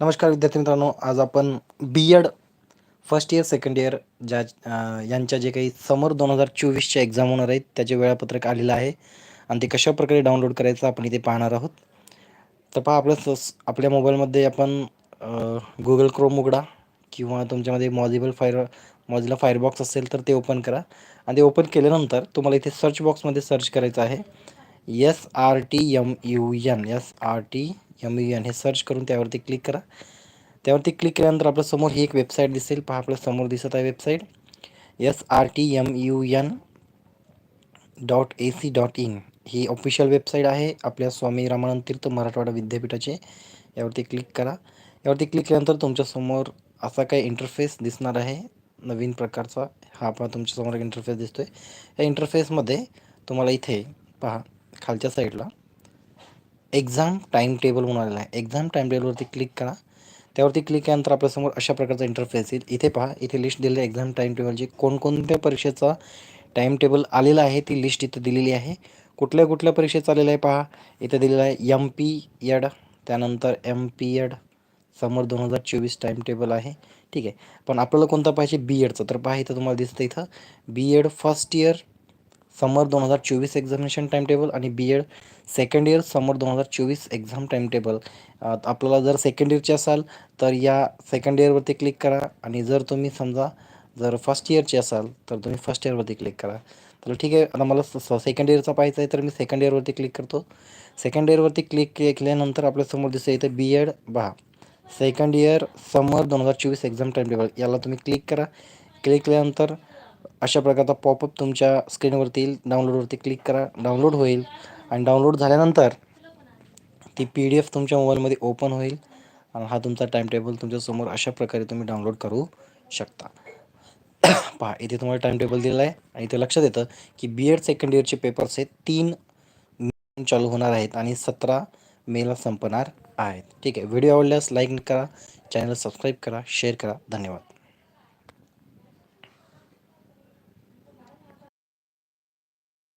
नमस्कार विद्यार्थी मित्रांनो आज आपण B Ed first year second year ज्या यांच्या जे काही समर दोन हजार चोवीसच्या एक्झाम होणार आहेत त्याचे वेळापत्रक आलेलं आहे आणि ते कशा प्रकारे डाउनलोड करायचं आपण इथे पाहणार आहोत. तर पहा आपलं स आपल्या मोबाईलमध्ये आपण गुगल क्रोम उघडा किंवा तुमच्यामध्ये मॉझिबल फायर मॉझिला फायरबॉक्स असेल तर ते ओपन करा. आणि ते ओपन केल्यानंतर तुम्हाला इथे सर्च बॉक्समध्ये सर्च करायचं आहे. S R T M U N S R T M U N हे सर्च करून त्यावरती क्लिक करा. त्यावरती क्लिक केल्यानंतर आपल्यासमोर ही एक वेबसाईट दिसेल. पहा आपल्यासमोर दिसत आहे website S R T M U N dot A C dot in he official website आहे. आपल्या स्वामी रामानंद तीर्थ मराठवाडा विद्यापीठाचे. यावरती क्लिक करा. यावरती क्लिक केल्यानंतर तुमच्यासमोर असा काही इंटरफेस दिसणार आहे. नवीन प्रकारचा. हा आपला तुमच्यासमोर एक इंटरफेस दिसतो आहे या इंटरफेसमध्ये तुम्हाला इथे पहा खालच्या साईडला एक्झाम टाईम टेबल म्हणून आलेला आहे. एक्झाम टाईम टेबलवरती क्लिक करा. त्यावरती क्लिक केल्यानंतर आपल्यासमोर अशा प्रकारचा इंटरफेस येईल. इथे पहा इथे लिस्ट दिलेली आहे. एक्झाम टाईम टेबलची कोणकोणत्या परीक्षेचा टाईम टेबल आलेला आहे ती लिस्ट इथं दिलेली आहे. कुठल्या कुठल्या परीक्षेचा आलेला आहे पहा. इथं दिलेलं आहे एम पी एड त्यानंतर एम पी एड समोर दोन हजार चोवीस टाईम टेबल आहे. ठीक आहे. पण आपल्याला कोणता पाहिजे? बी एडचं तर पहा इथं तुम्हाला दिसतं इथं. B Ed first year summer दोन हजार चोवीस एक्झामिनेशन टाईम टेबल आणि B Ed second year summer दोन हजार चोवीस एक्झाम टाईम टेबल आपल्याला जर सेकंड इयरचे असाल तर या सेकंड इयरवरती क्लिक करा आणि जर तुम्ही समजा जर फर्स्ट इयरचे असाल तर तुम्ही फर्स्ट इयरवरती क्लिक करा. तर ठीक आहे आता मला सेकंड इयरचा पाहायचा आहे तर मी सेकंड इयरवरती क्लिक करतो. सेकंड इयरवरती क्लिक केल्यानंतर आपल्यासमोर दिसतं इथं बी एड पहा सेकंड इयर समर दोन हजार चोवीस एक्झाम टाईम टेबल याला तुम्ही क्लिक करा. क्लिक केल्यानंतर अशा प्रकारचा पॉपअप तुमच्या स्क्रीनवरती येईल. डाउनलोडवरती क्लिक करा. डाउनलोड होईल. आणि डाउनलोड झाल्यानंतर ती पी डी एफ तुमच्या मोबाईलमध्ये ओपन होईल. आणि हा तुमचा टाईम टेबल तुमच्यासमोर अशा प्रकारे तुम्ही डाउनलोड करू शकता. पहा इथे तुम्हाला टाईम टेबल दिलेला आहे. आणि इथे लक्षात येतं की बी एड सेकंड इयरचे पेपर्स हे तीन चालू होणार आहेत आणि सतरा मेला संपणार आहेत. ठीक आहे. व्हिडिओ आवडल्यास लाईक करा. चॅनल सबस्क्राईब करा. शेअर करा. धन्यवाद.